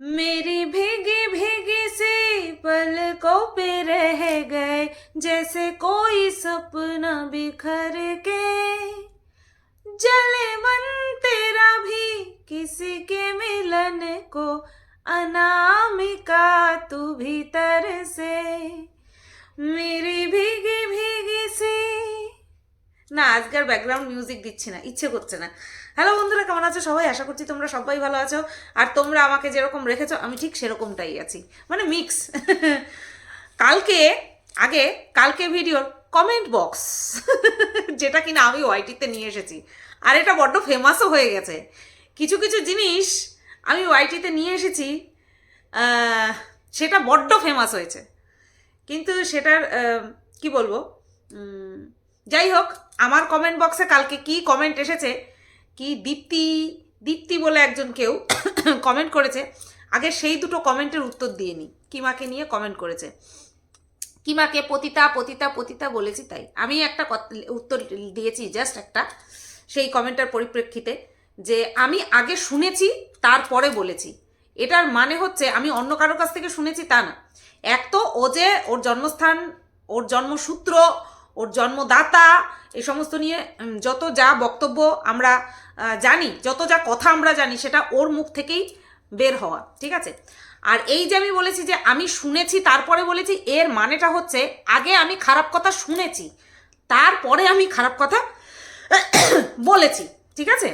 मेरी भीगी भीगी सी पलकों पे रह गए जैसे कोई सपना बिखर के जले मन तेरा भी किसी के मिलन को अनामिका तू भीतर से मेरी भीगी भीगी सी না আজকে আর ব্যাকগ্রাউন্ড মিউজিক দিচ্ছি না ইচ্ছে করছে না হ্যালো বন্ধুরা, কেমন আছো? সবাই আশা করছি তোমরা সবাই ভালো আছো। আর তোমরা আমাকে যেরকম রেখেছো, আমি ঠিক সেরকমটাই আছি। মানে মিক্স কালকে, আগে, কালকে ভিডিওর কমেন্ট বক্স যেটা কিনা আমি ওয়াইটিতে নিয়ে এসেছি। আর এটা বড্ড ফেমাসও হয়ে গেছে। কিছু কিছু জিনিস আমি ওয়াইটিতে নিয়ে এসেছি সেটা বড্ড ফেমাস হয়েছে। কিন্তু সেটার কি বলব? যাই হোক, আমার কমেন্ট বক্সে কালকে কি কমেন্ট এসেছে কি দীপ্তি দীপ্তি বলে একজন কেউ কমেন্ট করেছে। আগে সেই দুটো কমেন্টের উত্তর দিয়ে নি। কিমাকে নিয়ে কমেন্ট করেছে। কিমাকে পতিতা পতিতা পতিতা বলেছি তাই। আমি একটা উত্তর দিয়েছি জাস্ট একটা, সেই কমেন্টের পরিপ্রেক্ষিতে যে আমি আগে শুনেছি, তারপরে বলেছি। এটার মানে হচ্ছে আমি অন্য কারোর কাছ থেকে শুনেছি তা না। এক তো ও যে ওর জন্মস্থান, ওর জন্মসূত্র, ওর জন্মদাতা এই সমস্ত নিয়ে যত যা বক্তব্য আমরা জানি, যত যা কথা আমরা জানি, সেটা ওর মুখ থেকেই বের হওয়া, ঠিক আছে? আর এই যে আমি বলেছি যে আমি শুনেছি, তারপরে বলেছি, এর মানেটা হচ্ছে, আগে আমি খারাপ কথা শুনেছি, তারপরে আমি খারাপ কথা বলেছি, ঠিক আছে?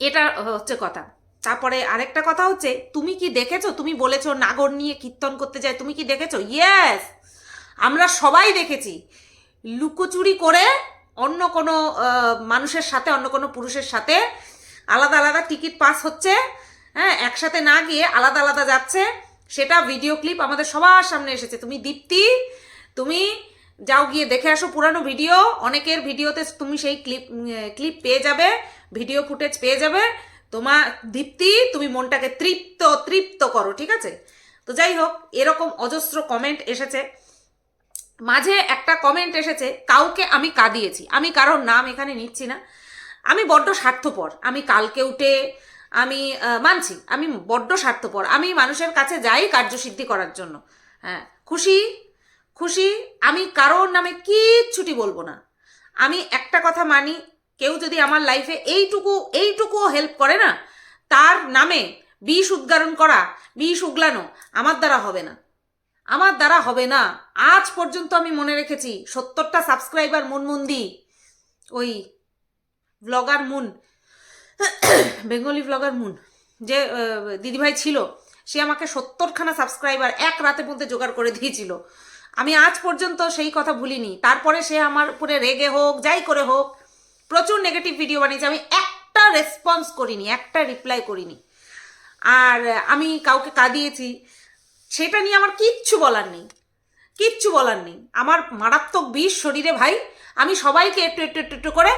এটা হচ্ছে কথা। তারপরে আরেকটা কথা হচ্ছে, তুমি কি দেখেছ? তুমি বলেছ নাগর নিয়ে কীর্তন করতে যায়, তুমি কি দেখেছ? ইয়েস আমরা সবাই দেখেছি, লুকোচুরি করে অন্য কোনো মানুষের সাথে, অন্য কোনো পুরুষের সাথে আলাদা আলাদা টিকিট পাস হচ্ছে হ্যাঁ একসাথে না গিয়ে আলাদা আলাদা যাচ্ছে। সেটা ভিডিও ক্লিপ আমাদের সবার সামনে এসেছে। তুমি দীপ্তি, তুমি যাও গিয়ে দেখে আসো পুরানো ভিডিও অনেকের ভিডিওতে তুমি সেই ক্লিপ ক্লিপ পেয়ে যাবে ভিডিও ফুটেজ পেয়ে যাবে। তোমার দীপ্তি, তুমি মনটাকে তৃপ্ত তৃপ্ত করো, ঠিক আছে? তো যাই হোক, এরকম অজস্র কমেন্ট এসেছে। মাঝে একটা কমেন্ট এসেছে, কাউকে আমি কাঁদিয়েছি, আমি কারোর নাম এখানে নিচ্ছি না। আমি বড্ড স্বার্থপর, আমি কালকে উঠে আমি মানছি, আমি বড্ড স্বার্থপর, আমি মানুষের কাছে যাই কার্যসিদ্ধি করার জন্য। হ্যাঁ খুশি? খুশি? আমি কারোর নামে কিচ্ছুটি বলব না। আমি একটা কথা মানি, কেউ যদি আমার লাইফে এইটুকু এইটুকুও হেল্প করে না, তার নামে বিষ উদ্গারণ করা, বিষ উগলানো আমার দ্বারা হবে না। আমার দ্বারা হবে না। আজ পর্যন্ত আমি মনে রেখেছি, সত্তরটা সাবস্ক্রাইবার মুনমুন্দি, ওই blogger Moon, Bengali blogger Moon, যে দিদিভাই ছিল, সে আমাকে সত্তরখানা সাবস্ক্রাইবার এক রাতের মধ্যে জোগাড় করে দিয়েছিল। আমি আজ পর্যন্ত সেই কথা ভুলিনি। তারপরে সে আমার উপরে রেগে হোক, যাই করে হোক, প্রচুর নেগেটিভ ভিডিও বানিয়েছে। আমি একটা রেসপন্স করিনি, একটা রিপ্লাই করিনি। আর আমি কাউকে কাঁদিয়েছি সেটা নিয়ে আমার কিচ্ছু বলার নেই। কিচ্ছু বলার নেই। আমার মারাত্মক বিষ শরীরে, ভাই। আমি সবাইকে একটু একটু একটু একটু করে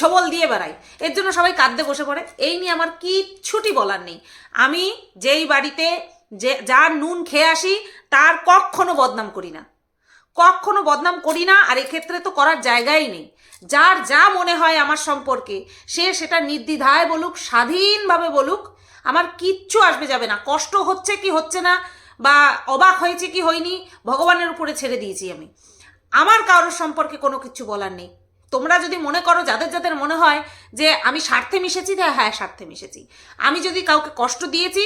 ছবল দিয়ে বেড়াই। এর জন্য সবাই কাঁদতে বসে পড়ে। এই নিয়ে আমার কিচ্ছুটি বলার নেই। আমি যেই বাড়িতে যে যার নুন খেয়ে আসি, তার কখনো বদনাম করি না। কখনো বদনাম করি না, আর এক্ষেত্রে তো করার জায়গাই নেই। যার যা মনে হয় আমার সম্পর্কে, সে সেটা নির্দ্বিধায় বলুক, স্বাধীনভাবে বলুক আমার কিচ্ছু আসবে যাবে না। কষ্ট হচ্ছে কি হচ্ছে না বা অবাক হয়েছে কি হয়নি ভগবানের উপরে ছেড়ে দিয়েছি আমি। আমার কারোর সম্পর্কে কোনো কিছু বলার নেই। তোমরা যদি মনে করো, যাদের যাদের মনে হয় যে আমি স্বার্থে মিশেছি হ্যাঁ হ্যাঁ স্বার্থে মিশেছি। আমি যদি কাউকে কষ্ট দিয়েছি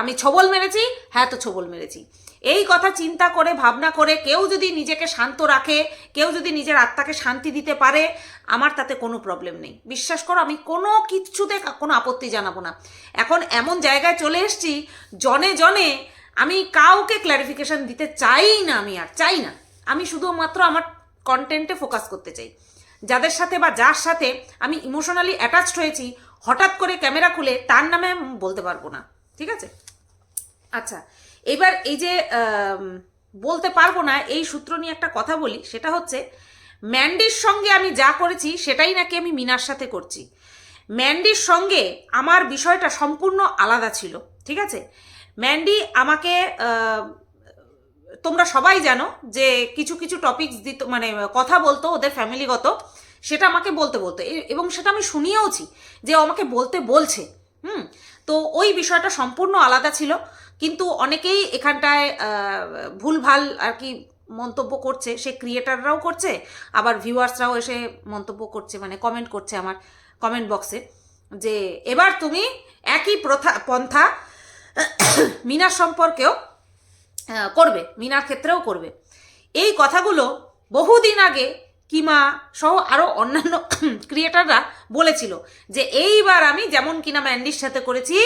আমি ছবল মেরেছি হ্যাঁ তো ছবল মেরেছি। এই কথা চিন্তা করে, ভাবনা করে কেউ যদি নিজেকে শান্ত রাখে, কেউ যদি নিজের আত্মাকে শান্তি দিতে পারে, আমার তাতে কোনো প্রবলেম নেই। বিশ্বাস করো, আমি কোনো কিচ্ছুতে কোনো আপত্তি জানাব না। এখন এমন জায়গায় চলে এসেছি, জনে জনে আমি কাউকে ক্ল্যারিফিকেশন দিতে চাই না আমি আর, চাই না। আমি শুধুমাত্র আমার কন্টেন্টে ফোকাস করতে চাই। যাদের সাথে বা যার সাথে আমি ইমোশনালি অ্যাটাচড হয়েছি, হঠাৎ করে ক্যামেরা খুলে তার নামে আমি বলতে পারব না। ঠিক আছে? আচ্ছা এবার এই যে বলতে পারব না, এই সূত্র নিয়ে একটা কথা বলি, সেটা হচ্ছে, ম্যান্ডির সঙ্গে আমি যা করেছি, সেটাই নাকি আমি মিনার সাথে করছি। ম্যান্ডির সঙ্গে আমার বিষয়টা সম্পূর্ণ আলাদা ছিল, ঠিক আছে? ম্যান্ডি আমাকে তোমরা সবাই জানো যে, কিছু কিছু টপিকস দিত মানে কথা বলতো ওদের ফ্যামিলিগত, সেটা আমাকে বলতে বলতো। এবং সেটা আমি শুনিয়েওছি যে আমাকে বলতে বলছে, হুম? তো ওই বিষয়টা সম্পূর্ণ আলাদা ছিল। কিন্তু অনেকেই এখানটায় ভুলভাল আর কি মন্তব্য করছে। সে ক্রিয়েটাররাও করছে, আবার ভিউয়ার্সরাও এসে মন্তব্য করছে মানে কমেন্ট করছে আমার কমেন্ট বক্সে যে, এবার তুমি একই প্রথা, পন্থা মিনার সম্পর্কেও করবে, মিনার ক্ষেত্রেও করবে। এই কথাগুলো বহুদিন আগে কিমা সহ আরও অন্যান্য ক্রিয়েটাররা বলেছিল যে এইবার আমি যেমন কিনা ম্যান্ডির সাথে করেছি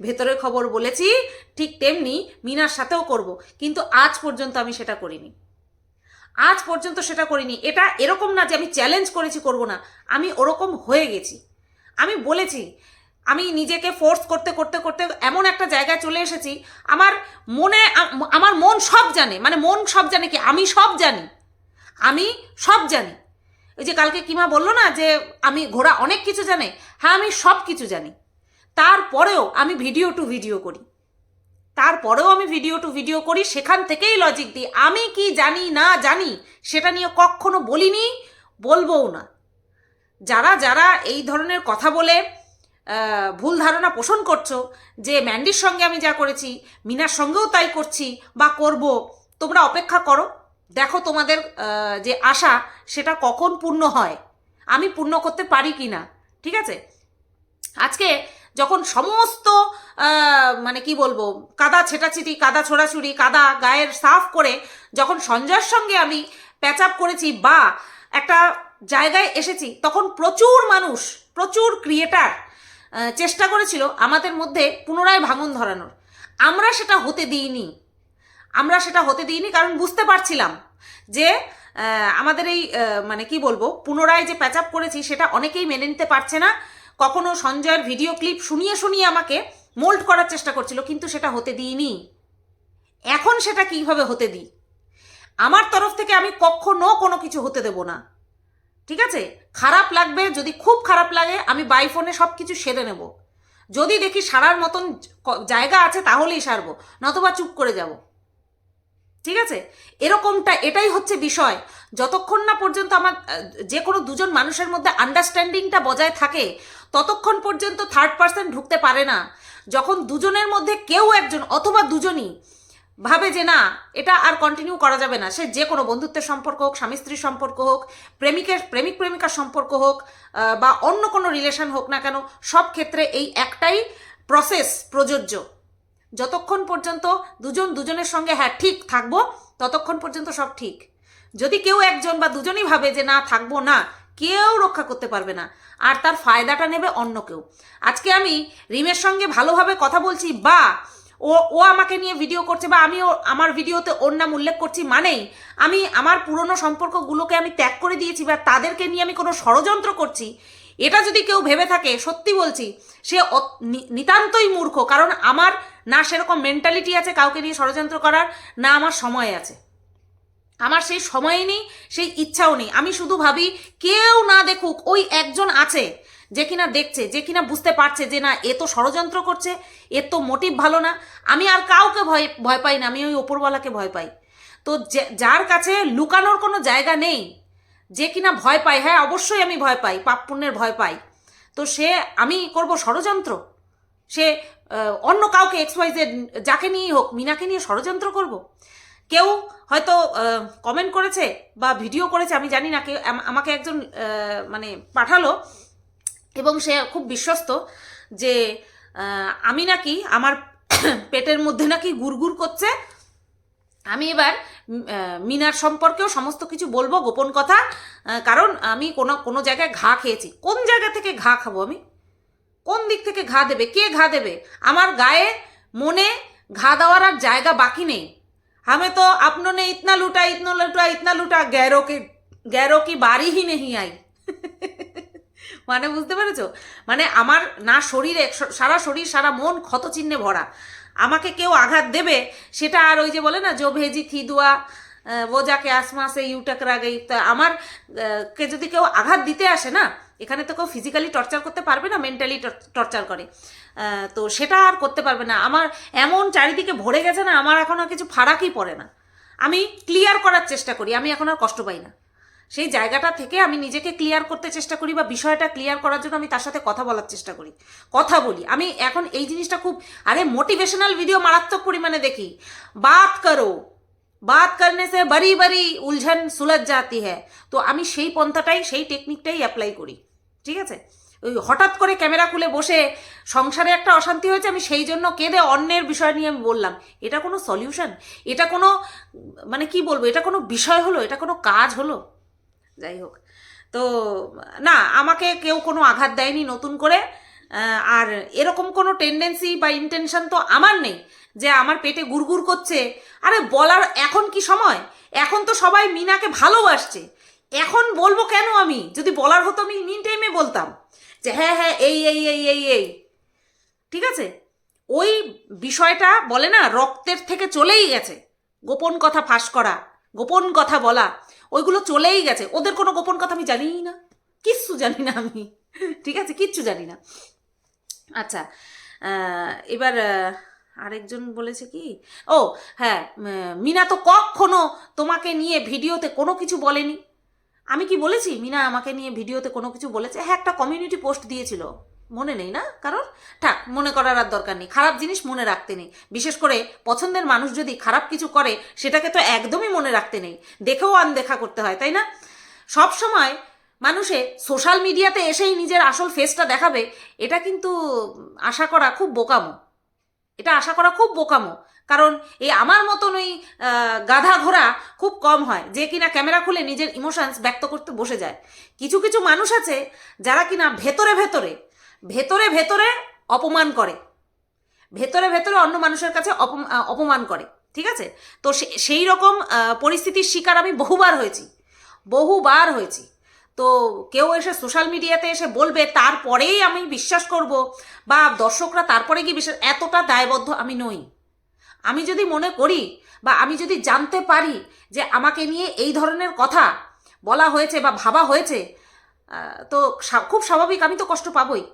ভেতরের খবর বলেছি, ঠিক তেমনি মিনার সাথেও করব। কিন্তু আজ পর্যন্ত আমি সেটা করিনি। আজ পর্যন্ত সেটা করিনি। এটা এরকম না যে আমি চ্যালেঞ্জ করেছি, করব না। আমি ওরকম হয়ে গেছি। আমি বলেছি, আমি নিজেকে ফোর্স করতে করতে করতে এমন একটা জায়গায় চলে এসেছি। আমার মনে আমার মন সব জানে। মানে মন সব জানে কি, আমি সব জানি। আমি সব জানি। ওই যে কালকে কিমা বলল না যে আমি, ঘোড়া অনেক কিছু জানে হ্যাঁ আমি সব কিছু জানি। তারপরেও আমি ভিডিও টু ভিডিও করি। তারপরেও আমি ভিডিও টু ভিডিও করি, সেখান থেকেই লজিক দিই। আমি কি জানি, না জানি, সেটা নিয়ে কখনো বলিনি, বলবও না। যারা যারা এই ধরনের কথা বলে ভুল ধারণা পোষণ করছ, যে ম্যান্ডির সঙ্গে আমি যা করেছি, মিনার সঙ্গেও তাই করছি বা করব, তোমরা অপেক্ষা করো। দেখো তোমাদের যে আশা, সেটা কখন পূর্ণ হয়? আমি পূর্ণ করতে পারি কি না ঠিক আছে? আজকে যখন সমস্ত মানে কি বলব, কাদা ছেটাছিটি, কাদা ছোড়াছুড়ি, কাদা গায়ের সাফ করে যখন সঞ্জয়ের সঙ্গে আমি প্যাচ আপ করেছি বা একটা জায়গায় এসেছি, তখন প্রচুর মানুষ, প্রচুর ক্রিয়েটার চেষ্টা করেছিল আমাদের মধ্যে পুনরায় ভাঙন ধরানোর। আমরা সেটা হতে দিইনি। আমরা সেটা হতে দিইনি কারণ বুঝতে পারছিলাম যে আমাদের এই মানে কি বলব, পুনরায় যে প্যাচ আপ করেছি সেটা অনেকেই মেনে নিতে পারছে না। কখনো সঞ্জয়ের ভিডিও ক্লিপ শুনিয়ে শুনিয়ে আমাকে মোল্ড করার চেষ্টা করছিল, কিন্তু সেটা হতে দিইনি। এখন সেটা কীভাবে হতে দিই? আমার তরফ থেকে আমি কখনো কোনো কিছু হতে দেব না। ঠিক আছে? খারাপ লাগবে, যদি খুব খারাপ লাগে, আমি বাই ফোনে সব কিছু সেরে নেব। যদি দেখি সারার মতন জায়গা আছে তাহলেই সারবো, নতবা চুপ করে যাব। ঠিক আছে? এরকমটা, এটাই হচ্ছে বিষয়। যতক্ষণ না পর্যন্ত আমার যে কোনো দুজন মানুষের মধ্যে আন্ডারস্ট্যান্ডিংটা বজায় থাকে, ততক্ষণ পর্যন্ত থার্ড পার্সন ঢুকতে পারে না। যখন দুজনের মধ্যে কেউ একজন অথবা দুজনই ভাবে যে না, এটা আর কন্টিনিউ করা যাবে না। সে যে কোনো বন্ধুত্বের সম্পর্ক হোক, স্বামী স্ত্রীর সম্পর্ক হোক, প্রেমিকের, প্রেমিক প্রেমিকার সম্পর্ক হোক বা অন্য কোনো রিলেশন হোক না কেন, সব ক্ষেত্রে এই একটাই প্রসেস প্রযোজ্য। যতক্ষণ পর্যন্ত দুজন দুজনের সঙ্গে হ্যাঁ ঠিক থাকব, ততক্ষণ পর্যন্ত সব ঠিক। যদি কেউ একজন বা দুজনই ভাবে যে না, থাকব না, কেউ রক্ষা করতে পারবে না, আর তার ফায়দাটা নেবে অন্য কেউ। আজকে আমি রিমের সঙ্গে ভালোভাবে কথা বলছি, বা ও ও আমাকে নিয়ে ভিডিও করছে, বা আমিও আমার ভিডিওতে ওর নাম উল্লেখ করছি মানেই আমি আমার পুরনো সম্পর্কগুলোকে আমি ত্যাগ করে দিয়েছি, বা তাদেরকে নিয়ে আমি কোনো ষড়যন্ত্র করছি এটা যদি কেউ ভেবে থাকে, সত্যি বলছি, সে নিতান্তই মূর্খ, কারণ আমার না সেরকম মেন্টালিটি আছে কাউকে নিয়ে ষড়যন্ত্র করার, না আমার সময় আছে। আমার সেই সময় নেই, সেই ইচ্ছাও নেই। আমি শুধু ভাবি, কেউ না দেখুক, ওই একজন আছে যে কিনা দেখছে, যে কিনা বুঝতে পারছে যে না, এ তো ষড়যন্ত্র করছে, এর তো মোটিভ ভালো না। আমি আর কাউকে ভয় ভয় পাই না, আমি ওই ওপরওয়ালাকে ভয় পাই। তো যার কাছে লুকানোর কোনো জায়গা নেই যে কিনা ভয় পায় হ্যাঁ অবশ্যই আমি ভয় পাই, পাপ পুণ্যের ভয় পাই। তো সে, আমি করব ষড়যন্ত্র? সে অন্য কাউকে এক্স ওয়াই যাকে নিয়েই হোক, মিনাকে নিয়ে ষড়যন্ত্র করব? কেউ হয়তো কমেন্ট করেছে বা ভিডিও করেছে, আমি জানি না, কেউ আমাকে একজন মানে পাঠালো এবং সে খুব বিশ্বস্ত যে আমি নাকি আমার পেটের মধ্যে নাকি গুড়গুড় করছে আমি এবার উম, আহ, মিনার সম্পর্কেও সমস্ত কিছু বলবো গোপন কথা আহ, কারণ আমি কোনো কোনো জায়গায় ঘা খেয়েছি কোন জায়গা থেকে ঘা খাবো আমি কোন দিক থেকে ঘা দেবে কে ঘা দেবে আমার গায়ে মনে ঘা দেওয়ার আর জায়গা বাকি নেই हमें तो अपनों ने इतना लूटा इतना लूटा इतना लूटा गैरों की गैरों की बारी ही नहीं आई মানে বুঝতে পেরেছো মানে আমার না শরীরে স- সারা শরীর সারা মন ক্ষত চিহ্নে ভরা আমাকে কেউ আঘাত দেবে সেটা আর ওই যে বলে না জো ভেজি থি দুয়া আহ, ও যাকে আসমা সে ইউটাকরা গেই। তা আমার কে যদি কেউ আঘাত দিতে আসে না এখানে তো কেউ ফিজিক্যালি টর্চার করতে পারবে না মেন্টালি টর্চার করে। তো সেটা আর করতে পারবে না। আমার এমন চারিদিকে ভরে গেছে না আমার এখন আর কিছু ফারাকই পড়ে না। আমি ক্লিয়ার করার চেষ্টা করি আমি এখন আর কষ্ট পাই না। সেই জায়গাটা থেকে আমি নিজেকে ক্লিয়ার করতে চেষ্টা করি বা বিষয়টা ক্লিয়ার করার জন্য আমি তার সাথে কথা বলার চেষ্টা করি। কথা বলি। আমি এখন এই জিনিসটা খুব, আরে মোটিভেশনাল ভিডিও মারাত্মক পরিমাণে দেখি। বাত করো। বাত করনে সে বড়ি বড়ি উলঝন সুলঝ জাতি হ্যাঁ তো আমি সেই পন্থাটাই, সেই টেকনিকটাই অ্যাপ্লাই করি। ঠিক আছে? ওই হঠাৎ করে ক্যামেরা খুলে বসে সংসারে একটা অশান্তি হয়েছে, আমি সেই জন্য কেঁদে অন্যের বিষয় নিয়ে আমি বললাম, এটা কোনো সলিউশন এটা কোনো মানে কি বলব? এটা কোনো বিষয় হলো? এটা কোনো কাজ হলো? যাই হোক। তো, না, আমাকে কেউ কোনো আঘাত দেয়নি নতুন করে। আর এরকম কোনো টেন্ডেন্সি বা ইন্টেনশন তো আমার নেই যে আমার পেটে গুড়গুড় করছে। আরে, বলার এখন কি সময়? এখন তো সবাই মিনাকে ভালোবাসছে। এখন বলব কেন আমি? যদি বলার হতো আমি মিন টাইমে বলতাম যে হ্যাঁ হ্যাঁ এই এই এই এই এই। ঠিক আছে? ওই বিষয়টা বলে না, রক্তের থেকে চলেই গেছে। গোপন কথা ফাঁস করা, গোপন কথা বলা। ওইগুলো চলেই গেছে। ওদের কোনো গোপন কথা আমি জানিই না। কিচ্ছু জানি না আমি। ঠিক আছে? কিচ্ছু জানি না। আচ্ছা এবার আরেকজন বলেছে কি? ও হ্যাঁ মিনা তো কখনো তোমাকে নিয়ে ভিডিওতে কোনো কিছু বলেনি। আমি কি বলেছি? মিনা আমাকে নিয়ে ভিডিওতে কোনো কিছু বলেছে? হ্যাঁ একটা কমিউনিটি পোস্ট দিয়েছিল। মনে নেই না? কারণ, থাক, মনে করার আর দরকার নেই। খারাপ জিনিস মনে রাখতে নেই। বিশেষ করে পছন্দের মানুষ যদি খারাপ কিছু করে, সেটাকে তো একদমই মনে রাখতে নেই। দেখেও আনদেখা করতে হয়, তাই না? সব সময় মানুষে সোশ্যাল মিডিয়াতে এসেই নিজের আসল ফেসটা দেখাবে, এটা কিন্তু আশা করা খুব বোকামো। এটা আশা করা খুব বোকামো। কারণ এই আমার মতন ওই গাধা ঘোড়া খুব কম হয়, যে কিনা ক্যামেরা খুলে নিজের ইমোশনস ব্যক্ত করতে বসে যায়। কিছু কিছু মানুষ আছে যারা কিনা ভেতরে ভেতরে ভেতরে ভেতরে অপমান করে। ভেতরে ভেতরে অন্য মানুষের কাছে অপম- অপমান করে, ঠিক আছে? তো সেই রকম পরিস্থিতির শিকার আমি বহুবার হয়েছি বহুবার হয়েছি। তো কেউ এসে সোশ্যাল মিডিয়াতে এসে বলবে, তারপরেই আমি বিশ্বাস করব। বা দর্শকরা তারপরে গিয়ে বিশ্বাস, এতটা দায়বদ্ধ আমি নই। আমি যদি মনে করি বা আমি যদি জানতে পারি যে আমাকে নিয়ে এই ধরনের কথা বলা হয়েছে বা ভাবা হয়েছে তো খুব স্বাভাবিক, আমি তো কষ্ট পাবই।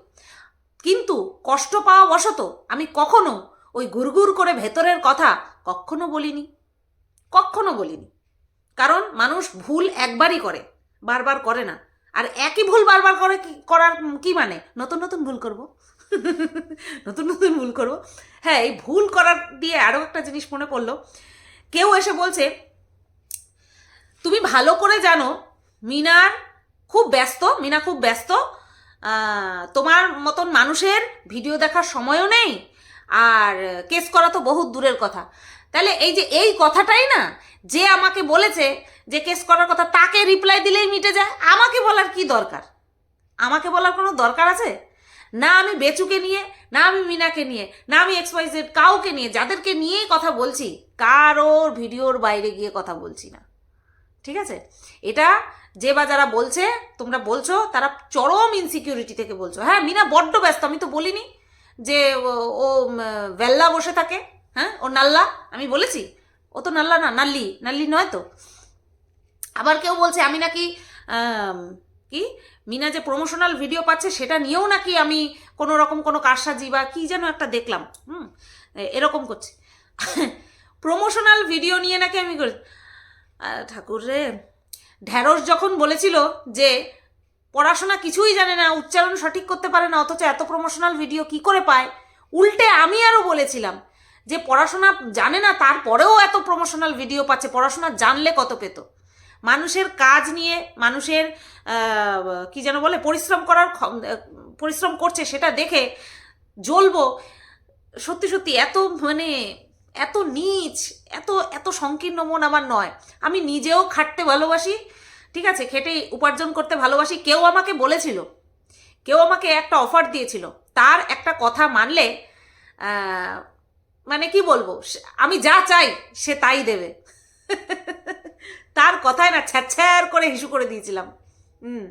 কিন্তু কষ্ট পাওয়া বশত আমি কখনো ওই গুড়গুড় করে ভেতরের কথা কখনো বলিনি কখনো বলিনি। কারণ মানুষ ভুল একবারই করে, বারবার করে না। আর একই ভুল বারবার করে করার কি মানে? নতুন নতুন ভুল করব? নতুন নতুন ভুল করব? হ্যাঁ এই ভুল করার দিয়ে আরও একটা জিনিস মনে পড়ল। কেউ এসে বলছে, তুমি ভালো করে জানো, মিনার খুব ব্যস্ত, মিনা খুব ব্যস্ত তোমার মতন মানুষের ভিডিও দেখার সময়ও নেই, আর কেস করা তো বহুত দূরের কথা। তাহলে এই যে এই কথাটাই না, যে আমাকে বলেছে যে কেস করার কথা, তাকে রিপ্লাই দিলেই মিটে যায়। আমাকে বলার কি দরকার? আমাকে বলার কোনো দরকার আছে? না আমি বেচুকে নিয়ে, না আমি মিনাকে নিয়ে, না আমি এক্সওয়াইজেড কাউকে নিয়ে, যাদেরকে নিয়েই কথা বলছি, কারোর ভিডিওর বাইরে গিয়ে কথা বলছি না। ঠিক আছে? এটা যে বা যারা বলছে, তোমরা বলছো, তারা চরম ইনসিকিউরিটি থেকে বলছো। হ্যাঁ মিনা বড্ড ব্যস্ত, আমি তো বলিনি যে ও- ভেল্লা বসে থাকে হ্যাঁ ও নাল্লা, আমি বলেছি? ও তো নাল্লা না, নাল্লি নাল্লি নয় তো। আবার কেউ বলছে, আমি নাকি কি? মিনা যে প্রমোশনাল ভিডিও পাচ্ছে, সেটা নিয়েও নাকি আমি কোনো রকম কোনো কারসাজি বা কি যেন একটা দেখলাম। হুম এরকম করছে। প্রমোশনাল ভিডিও নিয়ে নাকি আমি করি ঠাকুর রে ঢ্যাঁড়স যখন বলেছিল যে পড়াশোনা কিছুই জানে না, উচ্চারণ সঠিক করতে পারে না, অথচ এত প্রমোশনাল ভিডিও কি করে পায়, উল্টে আমি আরও বলেছিলাম যে পড়াশোনা জানে না, তারপরেও এত প্রমোশনাল ভিডিও পাচ্ছে, পড়াশোনা জানলে কত পেত? মানুষের কাজ নিয়ে, মানুষের কি যেন বলে, পরিশ্রম করার পরিশ্রম করছে সেটা দেখে জ্বলবো। সত্যি সত্যি এত মানে এত নীচ, এত এত সংকীর্ণ মন আমার নয়। আমি নিজেও খাটতে ভালোবাসি, ঠিক আছে খেটে উপার্জন করতে ভালোবাসি। কেউ আমাকে বলেছিল, কেউ আমাকে একটা অফার দিয়েছিল। তার একটা কথা মানলে মানে কি বলব আমি যা চাই, সে তাই দেবে। তার কথায় না ছ্যার করে হিসু করে দিয়েছিলাম। হুম,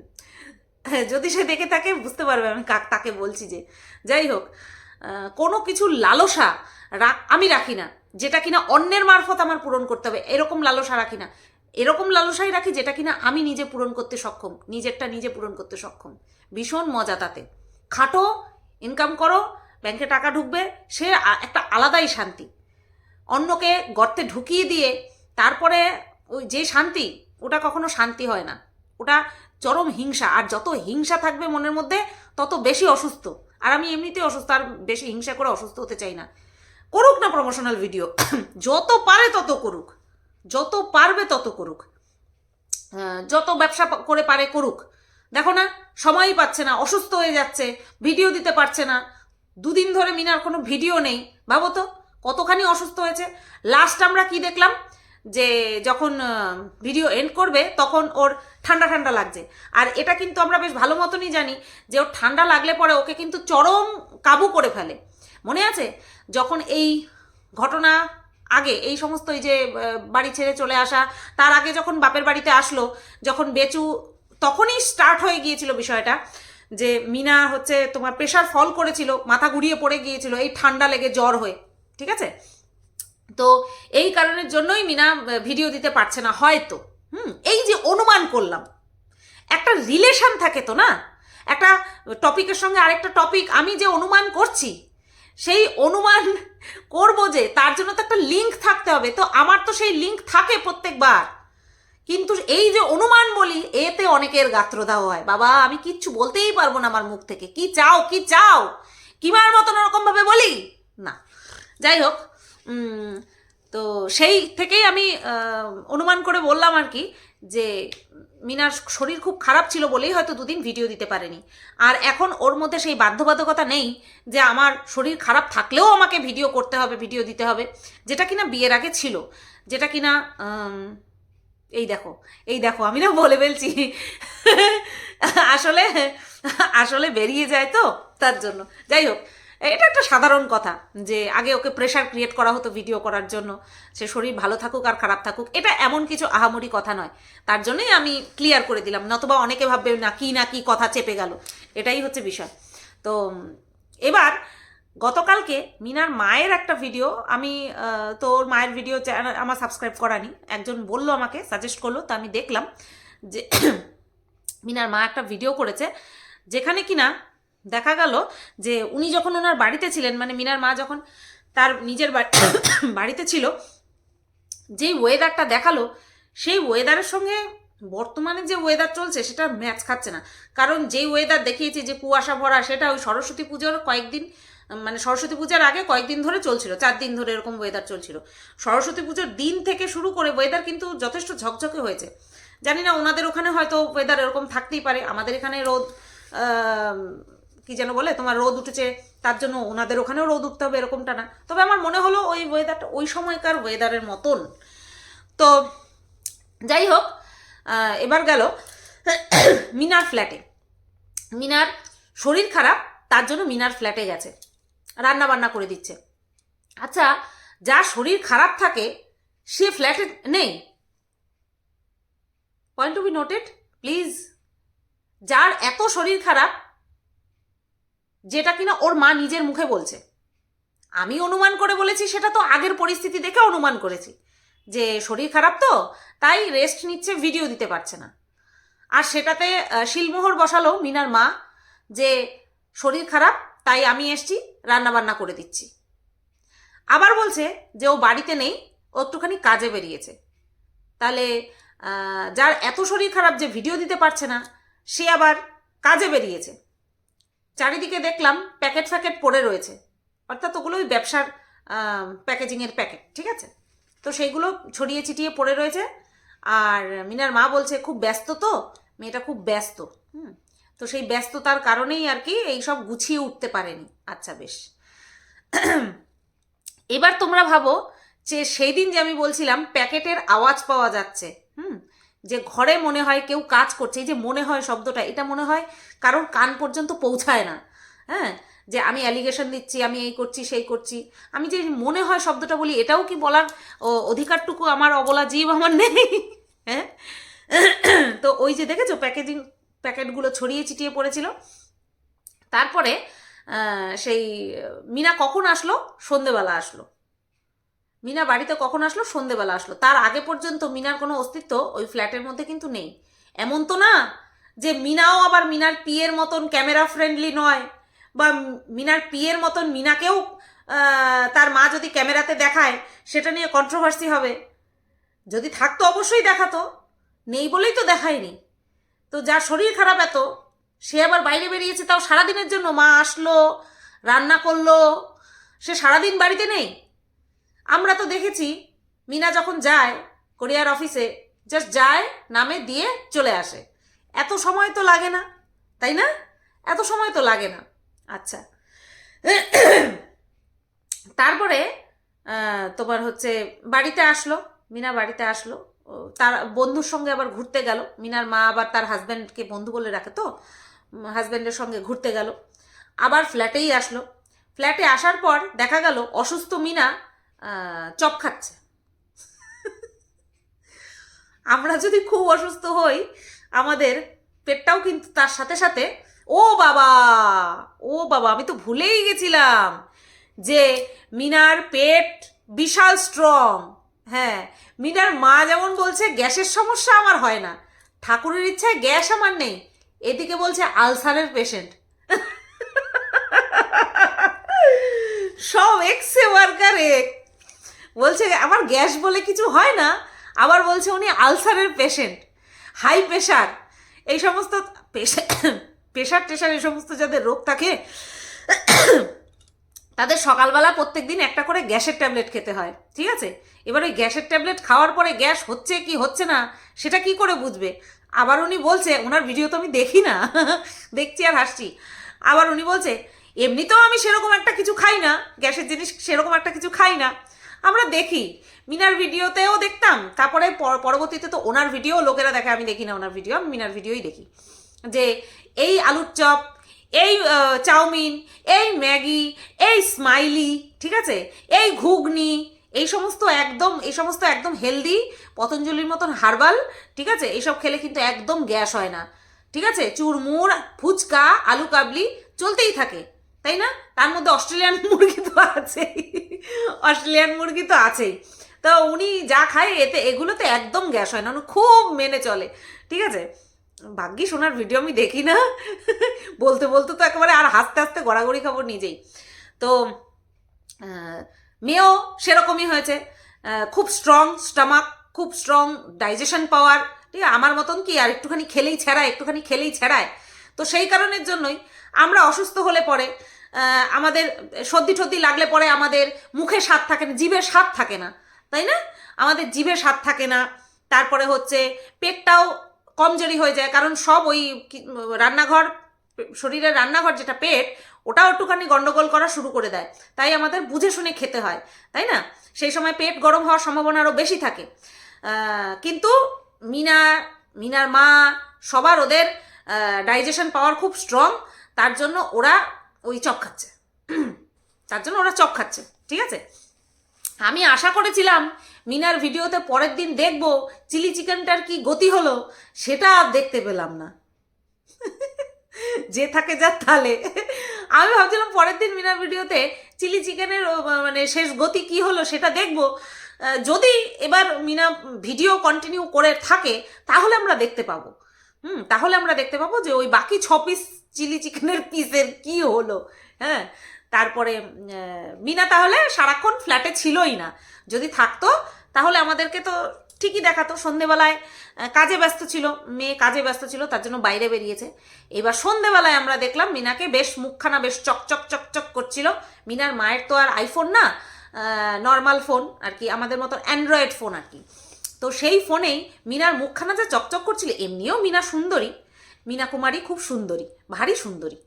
যদি সে দেখে থাকে, বুঝতে পারবে আমি কাক, তাকে বলছি যে। যাই হোক কোনো কিছু লালসা আমি রাখি না। যেটা কিনা অন্যের মারফত আমার পূরণ করতে হবে, এরকম লালসা রাখি না। এরকম লালসাই রাখি যেটা কিনা আমি নিজে পূরণ করতে সক্ষম, নিজেরটা নিজে পূরণ করতে সক্ষম। ভীষণ মজা তাতে। খাটো ইনকাম করো ব্যাংকে টাকা ঢুকবে, সে একটা আলাদাই শান্তি। অন্যকে গর্তে ঢুকিয়ে দিয়ে তারপরে ওই যে শান্তি, ওটা কখনো শান্তি হয় না। ওটা চরম হিংসা, আর যত হিংসা থাকবে মনের মধ্যে, তত বেশি অসুস্থ। আর আমি এমনিতেই অসুস্থ, আর বেশি হিংসা করে অসুস্থ হতে চাই না। করুক না প্রমোশনাল ভিডিও যত পারে তত করুক, যত পারবে তত করুক যত ব্যবসা করে পারে করুক। দেখো না, সময়ই পাচ্ছে না, অসুস্থ হয়ে যাচ্ছে ভিডিও দিতে পারছে না। দুদিন ধরে মিনার কোনো ভিডিও নেই। ভাবো তো, কতখানি অসুস্থ হয়েছে। লাস্ট আমরা কি দেখলাম? যে যখন ভিডিও এন্ড করবে, তখন ওর ঠান্ডা ঠান্ডা লাগছে। আর এটা কিন্তু আমরা বেশ ভালো মতনই জানি যে ওর ঠান্ডা লাগলে পরে ওকে কিন্তু চরম কাবু করে ফেলে। মনে আছে? যখন এই ঘটনা আগে, এই সমস্ত এই যে বাড়ি ছেড়ে চলে আসা, তার আগে যখন বাপের বাড়িতে আসলো, যখন বেচু তখনই স্টার্ট হয়ে গিয়েছিল বিষয়টা যে, মিনা হচ্ছে তোমার প্রেশার ফল করেছিল, মাথা ঘুরিয়ে পড়ে গিয়েছিল, এই ঠান্ডা লেগে জ্বর হয়ে, ঠিক আছে? তো এই কারণের জন্যই মিনা ভিডিও দিতে পারছে না, হয়তো। হুম, এই যে অনুমান করলাম, একটা রিলেশন থাকে তো না? একটা টপিকের সঙ্গে আরেকটা টপিক আমি যে অনুমান করছি সেই অনুমান করব যে তার জন্য তো একটা লিঙ্ক থাকতে হবে। তো আমার তো সেই লিঙ্ক থাকে প্রত্যেকবার। কিন্তু এই যে অনুমান বলি, এতে অনেকের গাত্রদাহ হয়। বাবা, আমি কিচ্ছু বলতেই পারব না আমার মুখ থেকে। কি চাও কি চাও? কিমার মতন ওরকম ভাবে বলি? না। যাই হোক তো সেই থেকেই আমি অনুমান করে বললাম আর কি যে মিনার শরীর খুব খারাপ ছিল বলেই হয়তো দুদিন ভিডিও দিতে পারেনি। আর এখন ওর মধ্যে সেই বাধ্যবাধকতা নেই যে আমার শরীর খারাপ থাকলেও আমাকে ভিডিও করতে হবে ভিডিও দিতে হবে, যেটা কিনা বিয়ের আগে ছিল। যেটা কিনা এই দেখো এই দেখো, আমি না বলে ফেলছি। আসলে আসলে বেরিয়ে যায় তো, তার জন্য। যাই হোক এটা একটা সাধারণ কথা যে আগে ওকে প্রেশার ক্রিয়েট করা হতো ভিডিও করার জন্য। সে শরীর ভালো থাকুক আর খারাপ থাকুক এটা এমন কিছু আহামরি কথা নয়। তার জন্যই আমি ক্লিয়ার করে দিলাম নতবা অনেকে ভাববে না কি না কি কথা চেপে গেল এটাই হচ্ছে বিষয়। তো এবার গতকালকে মিনার মায়ের একটা ভিডিও আমি আহ, তো ওর মায়ের ভিডিও চ্যানেল আমার সাবস্ক্রাইব করানি একজন বলল আমাকে সাজেস্ট করল তা আমি দেখলাম যে মিনার মা একটা ভিডিও করেছে যেখানে কিনা দেখা গেল যে উনি যখন ওনার বাড়িতে ছিলেন মানে মিনার মা যখন তার নিজের বাড়ি- বাড়িতে ছিল, যেই ওয়েদারটা দেখাল, সেই ওয়েদারের সঙ্গে বর্তমানে যে ওয়েদার চলছে সেটা ম্যাচ খাচ্ছে না। কারণ যেই ওয়েদার দেখিয়েছে যে কুয়াশা ভরা, সেটা ওই সরস্বতী পুজোর কয়েকদিন মানে সরস্বতী পূজার আগে কয়েকদিন ধরে চলছিল, চার দিন ধরে এরকম ওয়েদার চলছিল। সরস্বতী পুজোর দিন থেকে শুরু করে ওয়েদার কিন্তু যথেষ্ট ঝকঝকে হয়েছে। জানি না, ওনাদের ওখানে হয়তো ওয়েদার এরকম থাকতেই পারে। আমাদের এখানে রোদ কি যেন বলে, তোমার রোদ উঠেছে, তার জন্য ওনাদের ওখানেও রোদ উঠতে হবে, এরকমটা না। তবে আমার মনে হলো ওই ওয়েদারটা ওই সময়কার ওয়েদারের মতন। তো যাই হোক এবার গেল মিনার ফ্ল্যাটে মিনার শরীর খারাপ, তার জন্য মিনার ফ্ল্যাটে গেছে। রান্না বান্না করে দিচ্ছে। আচ্ছা যার শরীর খারাপ থাকে, সে ফ্ল্যাটে নেই। Point to be noted please যার এত শরীর খারাপ যেটা কিনা ওর মা নিজের মুখে বলছে। আমি অনুমান করে বলেছি, সেটা তো আগের পরিস্থিতি দেখে অনুমান করেছি। যে শরীর খারাপ তো, তাই রেস্ট নিচ্ছে ভিডিও দিতে পারছে না। আর সেটাতে শিলমোহর বসালো মিনার মা যে শরীর খারাপ, তাই আমি এসছি, রান্নাবান্না করে দিচ্ছি। আবার বলছে যে ও বাড়িতে নেই, ও একটুখানি কাজে বেরিয়েছে। তাহলে যার এত শরীর খারাপ যে ভিডিও দিতে পারছে না, সে আবার কাজে বেরিয়েছে। চারিদিকে দেখলাম প্যাকেট ফ্যাকেট পড়ে রয়েছে। অর্থাৎ ওগুলো ওই ব্যবসার প্যাকেজিংয়ের প্যাকেট, ঠিক আছে? তো সেইগুলো ছড়িয়ে ছিটিয়ে পড়ে রয়েছে। আর মিনার মা বলছে, খুব ব্যস্ত তো? মেয়েটা খুব ব্যস্ত। হুম। তো সেই ব্যস্ততার কারণেই আর কি এইসব গুছিয়ে উঠতে পারেনি। আচ্ছা বেশ। এবার তোমরা ভাবো যে সেই দিন যে আমি বলছিলাম, প্যাকেটের আওয়াজ পাওয়া যাচ্ছে। হুম। যে ঘরে মনে হয় কেউ কাজ করছে, এই যে মনে হয় শব্দটা, এটা মনে হয় কারোর কান পর্যন্ত পৌঁছায় না। হ্যাঁ? যে আমি অ্যালিগেশন দিচ্ছি, আমি এই করছি, সেই করছি। আমি যে মনে হয় শব্দটা বলি, এটাও কি বলার অধিকারটুকু আমার অবলা জীব আমার নেই? হ্যাঁ? তো ওই যে দেখেছ প্যাকেজিং প্যাকেটগুলো ছড়িয়ে ছিটিয়ে পড়েছিল। তারপরে সেই, মিনা কখন আসলো? সন্ধেবেলা আসলো। মিনা বাড়িতে কখন আসলো? সন্ধেবেলা আসলো। তার আগে পর্যন্ত মিনার কোনো অস্তিত্ব ওই ফ্ল্যাটের মধ্যে কিন্তু নেই। এমন তো না যে মিনাও আবার মিনার পিয়ের মতন ক্যামেরা ফ্রেন্ডলি নয়, বা মিনার পিয়ের মতন মিনাকেও তার মা যদি ক্যামেরাতে দেখায়, সেটা নিয়ে কন্ট্রোভার্সি হবে। যদি থাকতো অবশ্যই দেখাতো, নেই বলেই তো দেখায়নি। তো যার শরীর খারাপ এত, সে আবার বাইরে বেরিয়েছে, তাও সারাদিনের জন্য মা আসলো, রান্না করল, সে সারাদিন বাড়িতে নেই? আমরা তো দেখেছি মিনা যখন যায় কোরিয়ার অফিসে জাস্ট যায়, নামে দিয়ে চলে আসে। এত সময় তো লাগে না, তাই না? এত সময় তো লাগে না। আচ্ছা। তারপরে তোমার হচ্ছে বাড়িতে আসলো, মিনা বাড়িতে আসলো। তার বন্ধুর সঙ্গে আবার ঘুরতে গেল। মিনার মা আবার তার হাজব্যান্ডকে বন্ধু বলে রাখে তো হাজব্যান্ডের সঙ্গে ঘুরতে গেল। আবার ফ্ল্যাটেই আসলো। ফ্ল্যাটে আসার পর দেখা গেল অসুস্থ মিনা চপ খাচ্ছে। আমরা যদি খুব অসুস্থ হই, আমাদের পেটটাও কিন্তু তার সাথে সাথে, ও বাবা ও বাবা, আমি তো ভুলেই গেছিলাম যে মিনার পেট বিশাল স্ট্রং হ্যাঁ মিনার মা যেমন বলছে, গ্যাসের সমস্যা আমার হয় না। ঠাকুরের ইচ্ছায় গ্যাস আমার নেই, এদিকে বলছে আলসারের পেশেন্ট সব এক্সে ওয়ার্কার এক বলছে, আমার গ্যাস বলে কিছু হয় না। আবার বলছে, উনি আলসারের পেশেন্ট হাই প্রেশার এই সমস্ত প্রেশার টেশার এই সমস্ত যাদের রোগ থাকে, তাদের সকালবেলা প্রত্যেক দিন একটা করে গ্যাসের ট্যাবলেট খেতে হয়, ঠিক আছে? এবার ওই গ্যাসের ট্যাবলেট খাওয়ার পরে গ্যাস হচ্ছে কি হচ্ছে না, সেটা কি করে বুঝবে? আবার উনি বলছে ওনার ভিডিও তো আমি দেখি না, দেখছি আর হাসছি। আবার উনি বলছে, এমনিতেও আমি সেরকম একটা কিছু খাই না, গ্যাসের জিনিস সেরকম একটা কিছু খাই না। আমরা দেখি। মিনার ভিডিওতেও দেখতাম, তারপরে পর- পরবর্তীতে তো ওনার ভিডিও, লোকেরা দেখে, আমি দেখি না ওনার ভিডিও, আমি মিনার ভিডিওই দেখি। যে এই আলুর চপ, এই চাউমিন, এই ম্যাগি, এই স্মাইলি, ঠিক আছে? এই ঘুগনি, এই সমস্ত একদম, এই সমস্ত একদম হেলদি, পতঞ্জলির মতন হার্বাল, ঠিক আছে? এইসব খেলে কিন্তু একদম গ্যাস হয় না। ঠিক আছে? চুরমুর, ফুচকা, আলু কাবলি চলতেই থাকে। তাই না? তার মধ্যে অস্ট্রেলিয়ান মুরগি তো আছেই। অস্ট্রেলিয়ান মুরগি তো আছেই। তো উনি যা খায়, এতে এগুলোতে একদম গ্যাস হয় না। উনি খুব মেনে চলে। ঠিক আছে? ভাগ্যিস ওনার ভিডিও আমি দেখি না। বলতে বলতে তো একেবারে আর হাসতে হাসতে গড়াগড়ি খাব নিজেই। তো মেয়েও সেরকমই হয়েছে। খুব স্ট্রং স্টামাক খুব স্ট্রং ডাইজেশন পাওয়ার ঠিক আছে? আমার মতন কি আর একটুখানি খেলেই ছেড়ায়, একটুখানি খেলেই ছেড়ায়? তো সেই কারণের জন্যই আমরা অসুস্থ হলে পরে আমাদের সর্দি টর্দি লাগলে পরে আমাদের মুখে স্বাদ থাকে না জিভের স্বাদ থাকে না, তাই না? আমাদের জিভে স্বাদ থাকে না। তারপরে হচ্ছে পেটটাও কমজোরি হয়ে যায়, কারণ সব ওই রান্নাঘর, শরীরের রান্নাঘর যেটা পেট, ওটাও একটুখানি গন্ডগোল করা শুরু করে দেয়। তাই আমাদের বুঝে শুনে খেতে হয়, তাই না? সেই সময় পেট গরম হওয়ার সম্ভাবনা আরও বেশি থাকে। কিন্তু মিনা, মিনার মা, সবার ওদের ডাইজেশন পাওয়ার খুব স্ট্রং তার জন্য ওরা ওই চপ খাচ্ছে। তার জন্য ওরা চপ খাচ্ছে, ঠিক আছে? আমি আশা করেছিলাম মিনার ভিডিওতে পরের দিন দেখব চিলি চিকেনটার কি গতি হলো, সেটা দেখতে পেলাম না। যে থাকে যা তালে। আমি ভাবছিলাম পরের দিন মিনার ভিডিওতে চিলি চিকেনের মানে শেষ গতি কি হলো সেটা দেখব। যদি এবার মিনা ভিডিও কন্টিনিউ করে থাকে, তাহলে আমরা দেখতে পাবো। হুম, তাহলে আমরা দেখতে পাবো যে ওই বাকি ছ পিস চিলি চিকেনের পিসের কি হলো? হ্যাঁ? তারপরে মিনা তাহলে সারাক্ষণ ফ্ল্যাটে ছিলই না। যদি থাকতো, তাহলে আমাদেরকে তো ঠিকই দেখাতো। সন্ধেবেলায় কাজে ব্যস্ত ছিল। মেয়ে কাজে ব্যস্ত ছিল, তার জন্য বাইরে বেরিয়েছে। এবার সন্ধেবেলায় আমরা দেখলাম মিনাকে বেশ মুখখানা বেশ চকচক চকচক করছিল। মিনার মায়ের তো আর আইফোন না নর্মাল ফোন আর কি, আমাদের মতো অ্যান্ড্রয়েড ফোন আর কি। তো সেই ফোনেই মিনার মুখখানা যে চকচক করছিল, এমনিও মিনা সুন্দরী। মিনা কুমারী খুব সুন্দরী, ভারী সুন্দরী।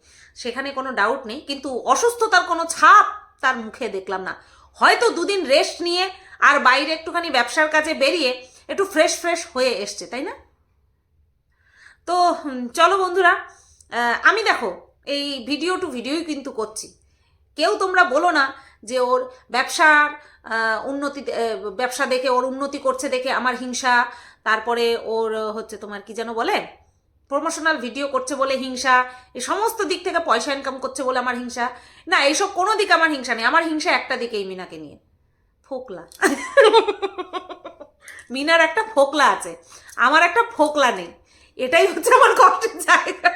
সেখানে কোনো ডাউট নেই, কিন্তু অসুস্থতার কোনো ছাপ তার মুখে দেখলাম না। হয়তো দুদিন রেস্ট নিয়ে আর বাইরে একটুখানি ব্যবসার কাজে বেরিয়ে একটু ফ্রেশ ফ্রেশ হয়ে এসছে, তাই না? তো চলো বন্ধুরা আমি দেখো, এই ভিডিও টু ভিডিওই কিন্তু করছি। কেউ তোমরা বলো না যে ওর ব্যবসার উন্নতি ব্যবসা দেখে, ওর উন্নতি করছে দেখে আমার হিংসা, তারপরে ওর, হচ্ছে তোমার কি যেন বলে? প্রমোশনাল ভিডিও করছে বলে হিংসা এই সমস্ত দিক থেকে পয়সা ইনকাম করছে বলে আমার হিংসা। না, এইসব কোনো দিক আমার হিংসা নেই। আমার হিংসা একটা দিকেই মিনাকে নিয়ে। ফোকলা। মিনার একটা ফোকলা আছে। আমার একটা ফোকলা নেই। এটাই হচ্ছে আমার কষ্টের জায়গা।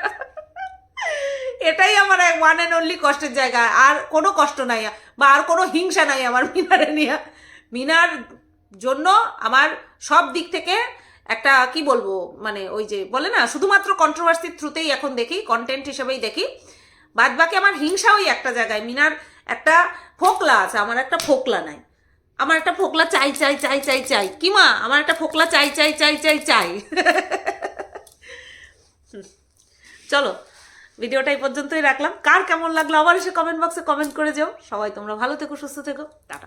এটাই আমার ওয়ান অ্যান্ড অনলি কষ্টের জায়গা। আর কোনো কষ্ট নাই। বা আর কোনো হিংসা নাই আমার মিনারে নিয়ে। মিনার জন্য আমার সব দিক থেকে একটা কি বলব মানে ওই যে বলে না, শুধুমাত্র কন্ট্রোভার্সির থ্রুতেই এখন দেখি কন্টেন্ট হিসেবেই দেখি। বাদ বাকি আমার হিংসা ওই একটা জায়গায়, মিনার একটা ফোকলা আছে, আমার একটা ফোকলা নাই। আমার একটা ফোকলা চাই চাই চাই চাই চাই। কি মা, আমার একটা ফোকলা চাই চাই চাই চাই চাই। চলো, ভিডিওটা এই পর্যন্তই রাখলাম। কার কেমন লাগল আবার এসে কমেন্ট বক্সে কমেন্ট করে যাও। সবাই তোমরা ভালো থেকো, সুস্থ থেকো। টাটা।